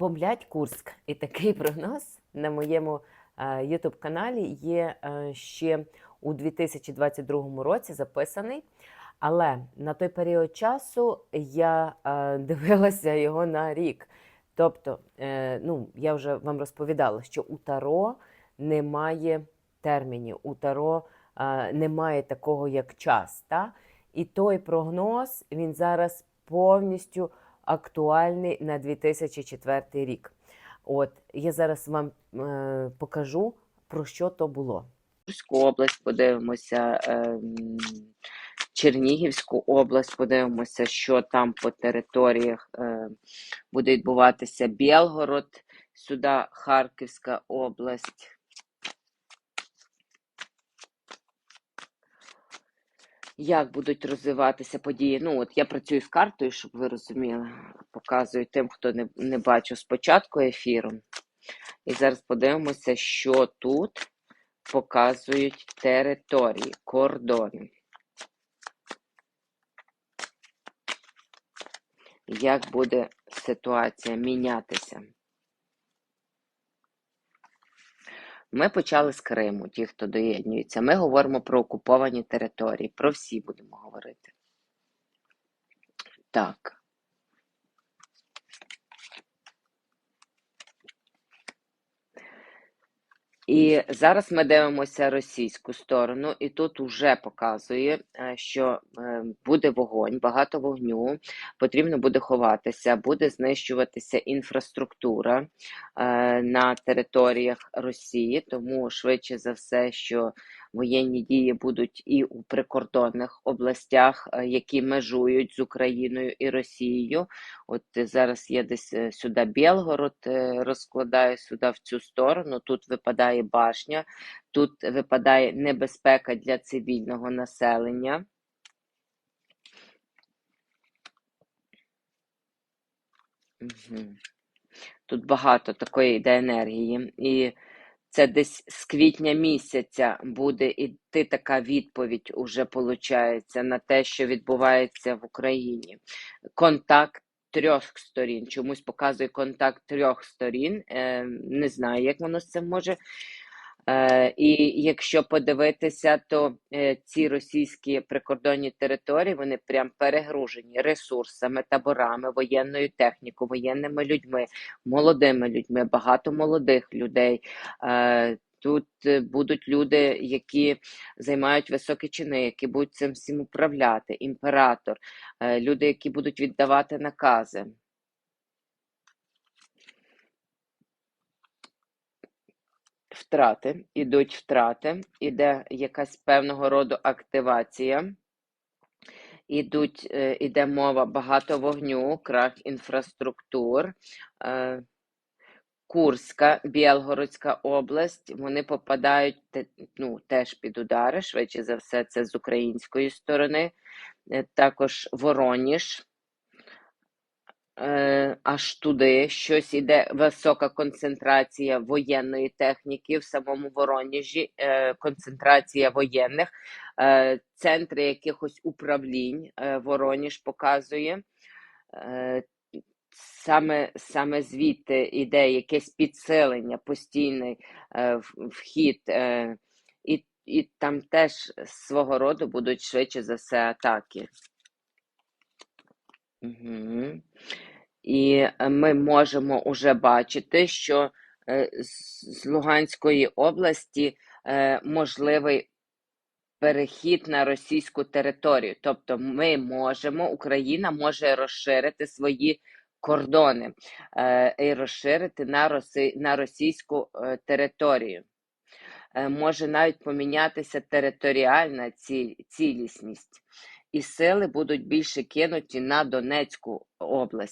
бомблять Курськ. І такий прогноз на моєму youtube каналі є е, ще у 2022 році записаний. Але на той період часу я е, дивилася його на рік. Тобто, е, ну, я вже вам розповідала, що у Таро немає термінів, у Таро е, немає такого, як час. Та? І той прогноз він зараз повністю актуальний на 2004 рік. От я зараз вам е, покажу, про що то було. Курську область подивимося, ем, Чернігівську область подивимося, що там по територіях е, буде відбуватися Білгород, сюди Харківська область. Як будуть розвиватися події? Ну, от я працюю з картою, щоб ви розуміли. Показую тим, хто не, не бачив спочатку ефіру. І зараз подивимося, що тут показують території, кордони. Як буде ситуація мінятися? Ми почали з Криму, ті, хто доєднюється. Ми говоримо про окуповані території, про всі будемо говорити. Так. І зараз ми дивимося російську сторону, і тут вже показує, е, що е, буде вогонь, багато вогню, потрібно буде ховатися, буде знищуватися інфраструктура е, на територіях Росії, тому швидше за все, що воєнні дії будуть і у прикордонних областях, які межують з Україною і Росією. От зараз я десь сюди Білгород розкладаю сюди в цю сторону. Тут випадає башня, тут випадає небезпека для цивільного населення. Тут багато такої йде енергії. І це десь з квітня місяця буде іти така відповідь, уже виходить, на те, що відбувається в Україні. Контакт трьох сторін. Чомусь показує контакт трьох сторін. Е, Не знаю, як воно з цим може. Е, І якщо подивитися, то е, ці російські прикордонні території вони прям перегружені ресурсами, таборами, воєнною технікою, воєнними людьми, молодими людьми, багато молодих людей. Е, Тут будуть люди, які займають високі чини, які будуть цим всім управляти, імператор, люди, які будуть віддавати накази. Втрати, ідуть втрати, іде якась певного роду активація. Ідуть, е, іде мова багато вогню, крах інфраструктур. Е, Курська, Білгородська область, вони попадають ну, теж під удари, швидше за все, це з української сторони. Е, також Вороніж, аж туди щось іде висока концентрація воєнної техніки в самому Вороніжі, е, концентрація воєнних, центри якихось управлінь Вороніж показує саме саме звідти йде якесь підсилення, постійний е, вхід, е, і і там теж свого роду будуть швидше за все атаки. Угу. І ми можемо вже бачити, що е, з Луганської області е, можливий перехід на російську територію. Тобто, ми можемо, Україна може розширити свої кордони е, і розширити на, російську е, територію. Е, може навіть помінятися територіальна ці, цілісність, і сили будуть більше кинуті на Донецьку область.